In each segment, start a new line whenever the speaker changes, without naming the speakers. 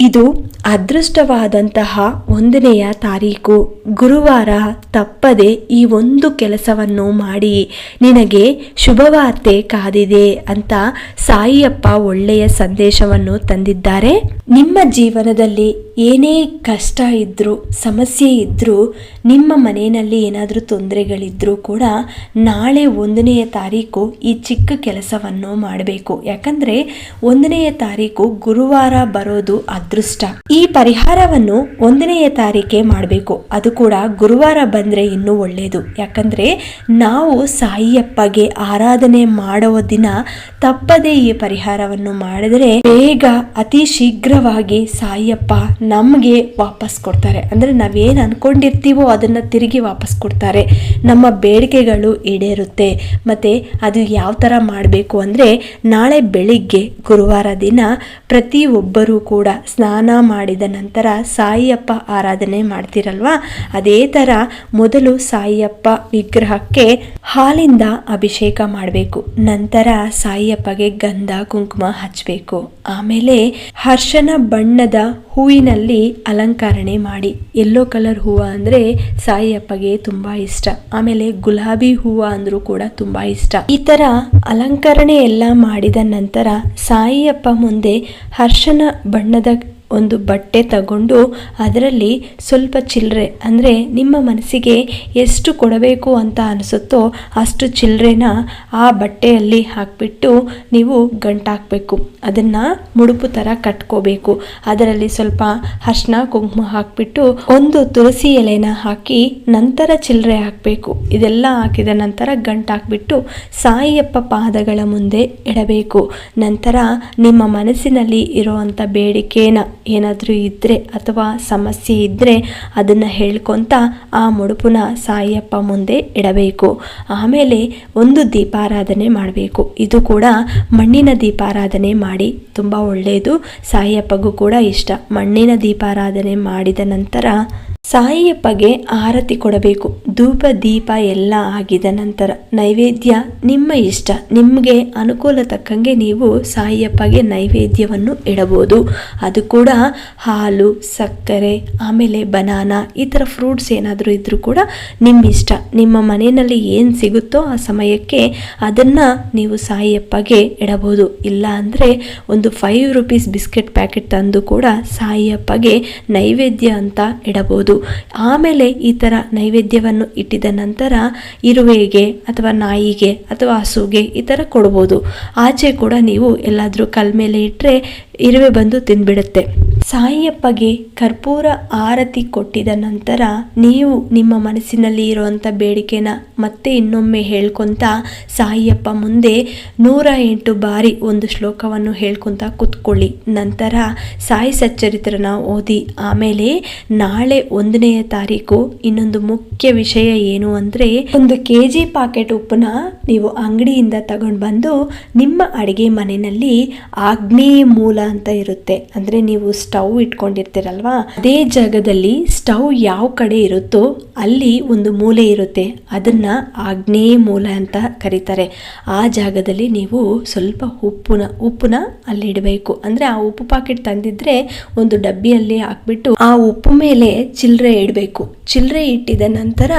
ಇದು ಅದೃಷ್ಟವಾದಂತಹ ಒಂದನೆಯ ತಾರೀಕು. ಗುರುವಾರ ತಪ್ಪದೆ ಈ ಒಂದು ಕೆಲಸವನ್ನು ಮಾಡಿ ನಿನಗೆ ಶುಭವಾರ್ತೆ ಕಾದಿದೆ ಅಂತ ಸಾಯಿಯಪ್ಪ ಒಳ್ಳೆಯ ಸಂದೇಶವನ್ನು ತಂದಿದ್ದಾರೆ. ನಿಮ್ಮ ಜೀವನದಲ್ಲಿ ಏನೇ ಕಷ್ಟ ಇದ್ದರೂ ಸಮಸ್ಯೆ ಇದ್ದರೂ ನಿಮ್ಮ ಮನೆಯಲ್ಲಿ ಏನಾದರೂ ತೊಂದರೆಗಳಿದ್ರೂ ಕೂಡ ನಾಳೆ ಒಂದನೆಯ ತಾರೀಕು ಈ ಚಿಕ್ಕ ಕೆಲಸವನ್ನು ಮಾಡಬೇಕು. ಯಾಕಂದರೆ ಒಂದನೆಯ ತಾರೀಕು ಗುರುವಾರ ಬರೋದು ಅದೃಷ್ಟ. ಈ ಪರಿಹಾರವನ್ನು ಒಂದನೆಯ ತಾರೀಕೆ ಮಾಡಬೇಕು. ಅದು ಕೂಡ ಗುರುವಾರ ಬಂದ್ರೆ ಇನ್ನೂ ಒಳ್ಳೆಯದು ಯಾಕಂದ್ರೆ ನಾವು ಸಾಯಿಯಪ್ಪಗೆ ಆರಾಧನೆ ಮಾಡುವ ದಿನ ತಪ್ಪದೇ ಈ ಪರಿಹಾರವನ್ನು ಮಾಡಿದರೆ ಬೇಗ ಅತಿ ಶೀಘ್ರವಾಗಿ ಸಾಯಿಯಪ್ಪ ನಮಗೆ ವಾಪಸ್ ಕೊಡ್ತಾರೆ. ಅಂದ್ರೆ ನಾವೇನ್ ಅನ್ಕೊಂಡಿರ್ತೀವೋ ಅದನ್ನ ತಿರುಗಿ ವಾಪಸ್ ಕೊಡ್ತಾರೆ. ನಮ್ಮ ಬೇಡಿಕೆಗಳು ಈಡೇರುತ್ತೆ. ಮತ್ತೆ ಅದು ಯಾವ ತರ ಮಾಡಬೇಕು ಅಂದ್ರೆ ನಾಳೆ ಬೆಳಿಗ್ಗೆ ಗುರುವಾರ ದಿನ ಪ್ರತಿಯೊಬ್ಬರೂ ಕೂಡ ಸ್ನಾನ ಮಾಡಿದ ನಂತರ ಸಾಯಿಯಪ್ಪ ಆರಾಧನೆ ಮಾಡ್ತಿರಲ್ವಾ? ಅದೇ ತರ ಮೊದಲು ಸಾಯಿಯಪ್ಪ ವಿಗ್ರಹಕ್ಕೆ ಹಾಲಿಂದ ಅಭಿಷೇಕ ಮಾಡಬೇಕು. ನಂತರ ಸಾಯಿಯಪ್ಪಗೆ ಗಂಧ, ಕುಂಕುಮ ಹಚ್ಚಬೇಕು ಆಮೇಲೆ ಹರ್ಷನ ಬಣ್ಣದ ಹೂವಿನಲ್ಲಿ ಅಲಂಕರಣೆ ಮಾಡಿ. ಎಲ್ಲೋ ಕಲರ್ ಹೂವು ಅಂದ್ರೆ ಸಾಯಿಯಪ್ಪಗೆ ತುಂಬಾ ಇಷ್ಟ. ಆಮೇಲೆ ಗುಲಾಬಿ ಹೂವು ಅಂದರೂ ಕೂಡ ತುಂಬಾ ಇಷ್ಟ. ಈ ತರ ಅಲಂಕರಣೆ ಎಲ್ಲ ಮಾಡಿದ ನಂತರ ಸಾಯಿಯಪ್ಪ ಮುಂದೆ ಹರ್ಷನ ಬಣ್ಣದ ಒಂದು ಬಟ್ಟೆ ತಗೊಂಡು ಅದರಲ್ಲಿ ಸ್ವಲ್ಪ ಚಿಲ್ಲರೆ, ಅಂದರೆ ನಿಮ್ಮ ಮನಸ್ಸಿಗೆ ಎಷ್ಟು ಕೊಡಬೇಕು ಅಂತ ಅನಿಸುತ್ತೋ ಅಷ್ಟು ಚಿಲ್ಲರೆನ ಆ ಬಟ್ಟೆಯಲ್ಲಿ ಹಾಕಿಬಿಟ್ಟು ನೀವು ಗಂಟಾಕಬೇಕು. ಅದನ್ನು ಮುಡುಪು ಥರ ಕಟ್ಕೋಬೇಕು. ಅದರಲ್ಲಿ ಸ್ವಲ್ಪ ಅರ್ಶಿನ ಕುಂಕುಮ ಹಾಕಿಬಿಟ್ಟು ಒಂದು ತುಳಸಿ ಎಲೆನ ಹಾಕಿ ನಂತರ ಚಿಲ್ಲರೆ ಹಾಕಬೇಕು. ಇದೆಲ್ಲ ಹಾಕಿದ ನಂತರ ಗಂಟಾಕ್ಬಿಟ್ಟು ಸಾಯಿಯಪ್ಪ ಪಾದಗಳ ಮುಂದೆ ಇಡಬೇಕು ನಂತರ ನಿಮ್ಮ ಮನಸ್ಸಿನಲ್ಲಿ ಇರುವಂಥ ಬೇಡಿಕೆನ ಏನಾದರೂ ಇದ್ದರೆ ಅಥವಾ ಸಮಸ್ಯೆ ಇದ್ದರೆ ಅದನ್ನು ಹೇಳ್ಕೊತ ಆ ಮುಡುಪುನ ಸಾಯಿಯಪ್ಪ ಮುಂದೆ ಇಡಬೇಕು. ಆಮೇಲೆ ಒಂದು ದೀಪಾರಾಧನೆ ಮಾಡಬೇಕು. ಇದು ಕೂಡ ಮಣ್ಣಿನ ದೀಪಾರಾಧನೆ ಮಾಡಿ ತುಂಬ ಒಳ್ಳೆಯದು ಸಾಯಿಯಪ್ಪಗೂ ಕೂಡ ಇಷ್ಟ. ಮಣ್ಣಿನ ದೀಪಾರಾಧನೆ ಮಾಡಿದ ನಂತರ ಸಾಯಿಯಪ್ಪಗೆ ಆರತಿ ಕೊಡಬೇಕು. ಧೂಪ, ದೀಪ ಎಲ್ಲ ಆಗಿದ ನಂತರ ನೈವೇದ್ಯ ನಿಮ್ಮ ಇಷ್ಟ. ನಿಮಗೆ ಅನುಕೂಲ ತಕ್ಕಂಗೆ ನೀವು ಸಾಯಿಯಪ್ಪಗೆ ನೈವೇದ್ಯವನ್ನು ಇಡಬಹುದು. ಅದು ಕೂಡ ಹಾಲು, ಸಕ್ಕರೆ, ಆಮೇಲೆ ಬನಾನಾ, ಈ ಥರ ಫ್ರೂಟ್ಸ್ ಏನಾದರೂ ಇದ್ದರೂ ಕೂಡ ನಿಮ್ಮ ಇಷ್ಟ. ನಿಮ್ಮ ಮನೆಯಲ್ಲಿ ಏನು ಸಿಗುತ್ತೋ ಆ ಸಮಯಕ್ಕೆ ಅದನ್ನು ನೀವು ಸಾಯಿಯಪ್ಪಗೆ ಇಡಬಹುದು. ಇಲ್ಲ ಅಂದರೆ ಒಂದು ಫೈವ್ ರುಪೀಸ್ ಬಿಸ್ಕೆಟ್ ಪ್ಯಾಕೆಟ್ ತಂದು ಕೂಡ ಸಾಯಿಯಪ್ಪಗೆ ನೈವೇದ್ಯ ಅಂತ ಇಡಬಹುದು. ಆಮೇಲೆ ಈ ಥರ ನೈವೇದ್ಯವನ್ನು ಇಟ್ಟಿದ ನಂತರ ಇರುವೆಗೆ ಅಥವಾ ನಾಯಿಗೆ ಅಥವಾ ಹಸುಗೆ ಈ ಥರ ಕೊಡ್ಬೋದು. ಆಚೆ ಕೂಡ ನೀವು ಎಲ್ಲಾದರೂ ಕಲ್ ಮೇಲೆ ಇಟ್ಟರೆ ಇರುವೆ ಬಂದು ತಿಂದ್ಬಿಡುತ್ತೆ ಸಾಯಿಯಪ್ಪಗೆ ಕರ್ಪೂರ ಆರತಿ ಕೊಟ್ಟಿದ ನಂತರ ನೀವು ನಿಮ್ಮ ಮನಸ್ಸಿನಲ್ಲಿ ಇರುವಂಥ ಬೇಡಿಕೆನ ಮತ್ತೆ ಇನ್ನೊಮ್ಮೆ ಹೇಳ್ಕೊತ ಸಾಯಿಯಪ್ಪ ಮುಂದೆ ನೂರ ಎಂಟು ಬಾರಿ ಒಂದು ಶ್ಲೋಕವನ್ನು ಹೇಳ್ಕೊತ ಕೂತ್ಕೊಳ್ಳಿ. ನಂತರ ಸಾಯಿ ಸಚ್ಚರಿತ್ರನ ಓದಿ ಆಮೇಲೆ ನಾಳೆ ಒಂದನೆಯ ತಾರೀಕು ಇನ್ನೊಂದು ಮುಖ್ಯ ವಿಷಯ ಏನು ಅಂದರೆ ಒಂದು ಕೆ ಜಿ ಪಾಕೆಟ್ ಉಪ್ಪನ್ನ ನೀವು ಅಂಗಡಿಯಿಂದ ತಗೊಂಡು ಬಂದು ನಿಮ್ಮ ಅಡುಗೆ ಮನೆಯಲ್ಲಿ ಆಗ್ನೇಯ ಮೂಲ ಅಂತ ಇರುತ್ತೆ. ಅಂದರೆ ನೀವು ಸ್ಟವ್ ಇಟ್ಕೊಂಡಿರ್ತೀರಲ್ವಾ? ಅದೇ ಜಾಗದಲ್ಲಿ ಸ್ಟವ್ ಯಾವ ಕಡೆ ಇರುತ್ತೋ ಅಲ್ಲಿ ಒಂದು ಮೂಲೆ ಇರುತ್ತೆ. ಅದನ್ನ ಆಗ್ನೇಯ ಮೂಲ ಅಂತ ಕರೀತಾರೆ. ಆ ಜಾಗದಲ್ಲಿ ನೀವು ಸ್ವಲ್ಪ ಉಪ್ಪುನ ಉಪ್ಪುನ ಅಲ್ಲಿ ಇಡಬೇಕು. ಅಂದ್ರೆ ಆ ಉಪ್ಪು ಪಾಕೆಟ್ ತಂದಿದ್ರೆ ಒಂದು ಡಬ್ಬಿಯಲ್ಲಿ ಹಾಕ್ಬಿಟ್ಟು ಆ ಉಪ್ಪು ಮೇಲೆ ಚಿಲ್ಲರೆ ಇಡಬೇಕು. ಚಿಲ್ಲರೆ ಇಟ್ಟಿದ ನಂತರ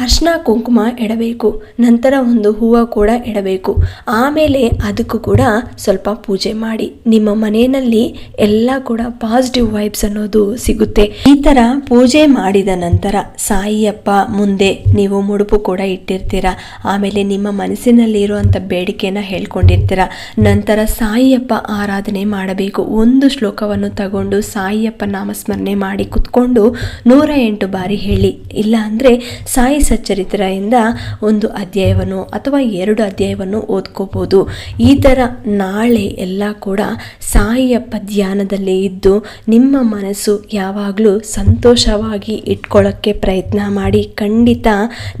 ಅರ್ಶನ ಕುಂಕುಮ ಇಡಬೇಕು. ನಂತರ ಒಂದು ಹೂವು ಕೂಡ ಇಡಬೇಕು. ಆಮೇಲೆ ಅದಕ್ಕೂ ಕೂಡ ಸ್ವಲ್ಪ ಪೂಜೆ ಮಾಡಿ. ನಿಮ್ಮ ಮನೆಯಲ್ಲಿ ಎಲ್ಲ ಕೂಡ ಪಾಸಿಟಿವ್ ವೈಬ್ಸ್ ಅನ್ನೋದು ಸಿಗುತ್ತೆ. ಈ ತರ ಪೂಜೆ ಮಾಡಿದ ನಂತರ ಸಾಯಿಯಪ್ಪ ಮುಂದೆ ನೀವು ಮುಡುಪು ಕೂಡ ಇಟ್ಟಿರ್ತೀರ? ಆಮೇಲೆ ನಿಮ್ಮ ಮನಸ್ಸಿನಲ್ಲಿ ಇರುವಂತ ಬೇಡಿಕೆನ ಹೇಳ್ಕೊಂಡಿರ್ತೀರ? ನಂತರ ಸಾಯಿಯಪ್ಪ ಆರಾಧನೆ ಮಾಡಬೇಕು. ಒಂದು ಶ್ಲೋಕವನ್ನು ತಗೊಂಡು ಸಾಯಿಯಪ್ಪ ನಾಮಸ್ಮರಣೆ ಮಾಡಿ ಕುತ್ಕೊಂಡು ನೂರ ಎಂಟು ಬಾರಿ ಹೇಳಿ. ಇಲ್ಲ ಅಂದ್ರೆ ಸಾಯಿ ಸಚ್ಚರಿತ್ರೆಯಿಂದ ಒಂದು ಅಧ್ಯಾಯವನ್ನು ಅಥವಾ ಎರಡು ಅಧ್ಯಾಯವನ್ನು ಓದ್ಕೋಬಹುದು ಈ ತರ ನಾಳೆ ಎಲ್ಲ ಕೂಡ ಸಾಯಿ ಸಾಯಿಯಪ್ಪ ಧ್ಯಾನದಲ್ಲಿ ಇದ್ದು ನಿಮ್ಮ ಮನಸ್ಸು ಯಾವಾಗಲೂ ಸಂತೋಷವಾಗಿ ಇಟ್ಕೊಳ್ಳೋಕ್ಕೆ ಪ್ರಯತ್ನ ಮಾಡಿ ಖಂಡಿತ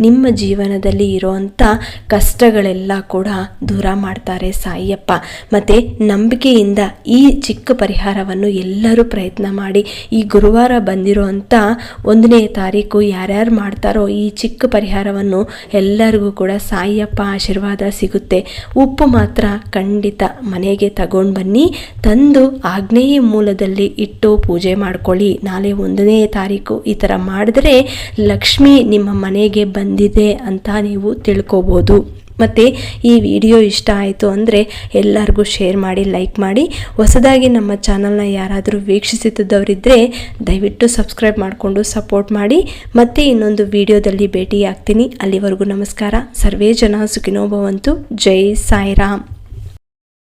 ನಿಮ್ಮ ಜೀವನದಲ್ಲಿ ಇರೋವಂಥ ಕಷ್ಟಗಳೆಲ್ಲ ಕೂಡ ದೂರ ಮಾಡ್ತಾರೆ ಸಾಯಿಯಪ್ಪ. ಮತ್ತು ನಂಬಿಕೆಯಿಂದ ಈ ಚಿಕ್ಕ ಪರಿಹಾರವನ್ನು ಎಲ್ಲರೂ ಪ್ರಯತ್ನ ಮಾಡಿ ಈ ಗುರುವಾರ ಬಂದಿರೋವಂಥ ಒಂದನೇ ತಾರೀಕು ಯಾರ್ಯಾರು ಮಾಡ್ತಾರೋ ಈ ಚಿಕ್ಕ ಪರಿಹಾರವನ್ನು ಎಲ್ಲರಿಗೂ ಕೂಡ ಸಾಯಿಯಪ್ಪ ಆಶೀರ್ವಾದ ಸಿಗುತ್ತೆ. ಉಪ್ಪು ಮಾತ್ರ ಖಂಡಿತ ಮನೆಗೆ ತಗೊಂಡು ಬನ್ನಿ. ತಂದು ಆಗ್ನೇಯ ಮೂಲದಲ್ಲಿ ಇಟ್ಟು ಪೂಜೆ ಮಾಡ್ಕೊಳ್ಳಿ. ನಾಳೆ ಒಂದನೇ ತಾರೀಕು ಈ ಥರ ಮಾಡಿದ್ರೆ ಲಕ್ಷ್ಮಿ ನಿಮ್ಮ ಮನೆಗೆ ಬಂದಿದೆ ಅಂತ ನೀವು ತಿಳ್ಕೊಬೋದು. ಮತ್ತು ಈ ವಿಡಿಯೋ ಇಷ್ಟ ಆಯಿತು ಅಂದರೆ ಎಲ್ಲರಿಗೂ ಶೇರ್ ಮಾಡಿ, ಲೈಕ್ ಮಾಡಿ. ಹೊಸದಾಗಿ ನಮ್ಮ ಚಾನಲ್ನ ಯಾರಾದರೂ ವೀಕ್ಷಿಸುತ್ತಿದ್ದವರಿದ್ದರೆ ದಯವಿಟ್ಟು ಸಬ್ಸ್ಕ್ರೈಬ್ ಮಾಡಿಕೊಂಡು ಸಪೋರ್ಟ್ ಮಾಡಿ. ಮತ್ತೆ ಇನ್ನೊಂದು ವಿಡಿಯೋದಲ್ಲಿ ಭೇಟಿಯಾಗ್ತೀನಿ. ಅಲ್ಲಿವರೆಗೂ ನಮಸ್ಕಾರ. ಸರ್ವೇ ಜನ ಸುಖಿನೋಭವಂತು ಜೈ ಸಾಯಿರಾಮ್.